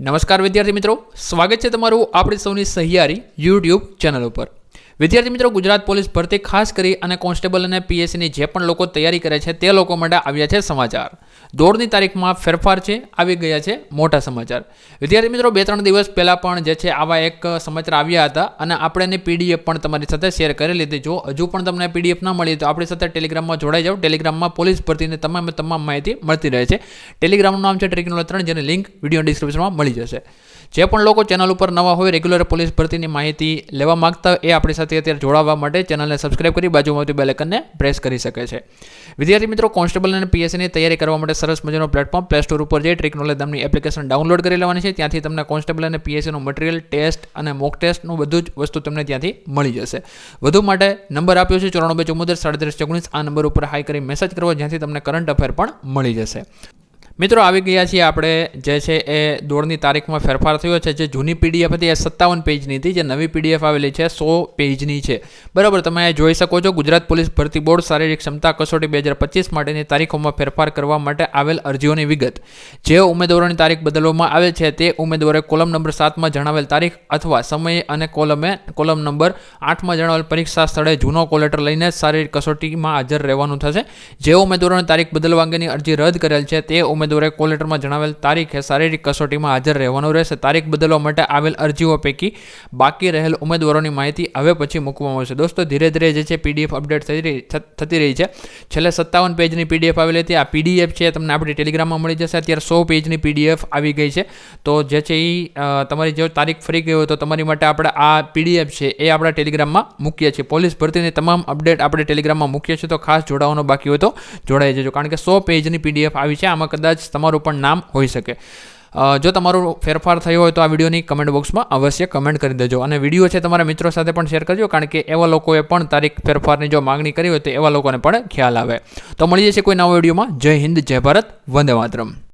નમસ્કાર વિદ્યાર્થી મિત્રો. સ્વાગત છે તમારું આપણી સૌની સહિયારી યુટ્યુબ ચેનલ ઉપર. વિદ્યાર્થી મિત્રો, ગુજરાત પોલીસ ભરતી ખાસ કરી અને કોન્સ્ટેબલ અને પીએસસીની જે પણ લોકો તૈયારી કરે છે તે લોકો માટે આવ્યા છે સમાચાર. દોડની તારીખમાં ફેરફાર છે, આવી ગયા છે મોટા સમાચાર. વિદ્યાર્થી મિત્રો બે ત્રણ દિવસ પહેલાં પણ જે છે આવા એક સમાચાર આવ્યા હતા અને આપણે એની પીડીએફ પણ તમારી સાથે શેર કરી લીધી. જો હજુ પણ તમને પીડીએફ ન મળી તો આપણી સાથે ટેલિગ્રામમાં જોડાઈ જાઓ. ટેલિગ્રામમાં પોલીસ ભરતીની તમામે તમામ માહિતી મળતી રહે છે. ટેલિગ્રામનું નામ છે ટ્રેકિંગ ત્રણ, જેની લિંક વીડિયો ડિસ્ક્રિપ્શનમાં મળી જશે. જે પણ લોકો ચેનલ ઉપર નવા હોય રેગ્યુલર પોલીસ ભરતીની માહિતી લેવા માગતા એ આપણી સાથે અત્યારે જોડાવા માટે ચેનલને સબસ્ક્રાઇબ કરી બાજુમાંથી બેલેકનને પ્રેસ કરી શકે છે. વિદ્યાર્થી મિત્રો કોન્સ્ટેબલ અને પીએસસીની તૈયારી કરવા માટે સરસ મજાનો પ્લેટફોર્મ પ્લે સ્ટોર ઉપર જઈ ટ્રીક નોલેજ નામની એપ્લિકેશન ડાઉનલોડ કરી લેવાની છે. ત્યાંથી તમને કોન્સ્ટેબલ અને પીએસસીનું મટીરિયલ ટેસ્ટ અને મોક ટેસ્ટનું બધું જ વસ્તુ તમને ત્યાંથી મળી જશે. વધુ માટે નંબર આપ્યો છે ચોરાણું બે ચુમ્મોતેર સાડત્રીસ ચોગણીસ આ નંબર ઉપર હાઈ કરી મેસેજ કરવો જ્યાંથી તમને કરંટ અફેર પણ મળી જશે. મિત્રો, આવી ગયા છીએ આપણે, જે છે એ દોડની તારીખમાં ફેરફાર થયો છે. જે જૂની પીડીએફ હતી, એ સત્તાવન પેજની હતી. જે નવી પીડીએફ આવેલી છે, સો પેજની છે. બરાબર, તમે જોઈ શકો છો, ગુજરાત પોલીસ ભરતી બોર્ડ શારીરિક ક્ષમતા કસોટી બે હજાર પચીસ માટેની તારીખોમાં ફેરફાર કરવા માટે આવેલ અરજીઓની વિગત. જે ઉમેદવારોની તારીખ બદલવામાં આવે છે, તે ઉમેદવારે કોલમ નંબર સાતમાં જણાવેલ તારીખ અથવા સમય અને કોલમે, કોલમ નંબર આઠમાં જણાવેલ પરીક્ષા સ્થળે જૂનો કોલેટર લઈને શારીરિક કસોટીમાં હાજર રહેવાનું થશે. જે ઉમેદવારોની તારીખ બદલવા અંગેની અરજી રદ કરેલ છે, તે ઉમેદવારે કોલેટરમાં જણાવેલ તારીખે શારીરિક કસોટીમાં હાજર રહેવાનું રહેશે. તારીખ બદલવા માટે આવેલ અરજીઓ પૈકી બાકી રહેલ ઉમેદવારોની માહિતી હવે પછી મૂકવામાં આવશે. દોસ્તો, ધીરે ધીરે જે છે પીડીએફ અપડેટ થઈ રહી થતી રહી છે. છેલ્લે સત્તાવન પેજની પીડીએફ આવેલી હતી. આ પીડીએફ છે તમને આપણી ટેલિગ્રામમાં મળી જશે. અત્યારે સો પેજની પીડીએફ આવી ગઈ છે. તો જે છે એ તમારી જો તારીખ ફરી ગઈ હોય તો તમારી માટે આપણે આ પીડીએફ છે એ આપણા ટેલિગ્રામમાં મૂકીએ છીએ. પોલીસ ભરતીની તમામ અપડેટ આપણે ટેલિગ્રામમાં મૂકીએ છીએ. તો ખાસ જોડાવાનું બાકી હોય તો જોડાઈ જજો. કારણ કે સો પેજની પીડીએફ આવી છે. આમાં કદાચ તમારું પણ નામ હોઈ શકે. જો તમારો ફેરફાર થયો હોય તો આ વિડીયોની કમેન્ટ બોક્સમાં અવશ્ય કમેન્ટ કરી દેજો. અને વીડિયો છે તમારા મિત્રો સાથે પણ શેર કરજો, કારણ કે એવા લોકોએ પણ તારીખ ફેરફારની જો માગણી કરી હોય તો એવા લોકોને પણ ખ્યાલ આવે. તો મળી જશે કોઈ નવા વિડીયોમાં. જય હિન્દ, જય ભારત, વંદે માતરમ.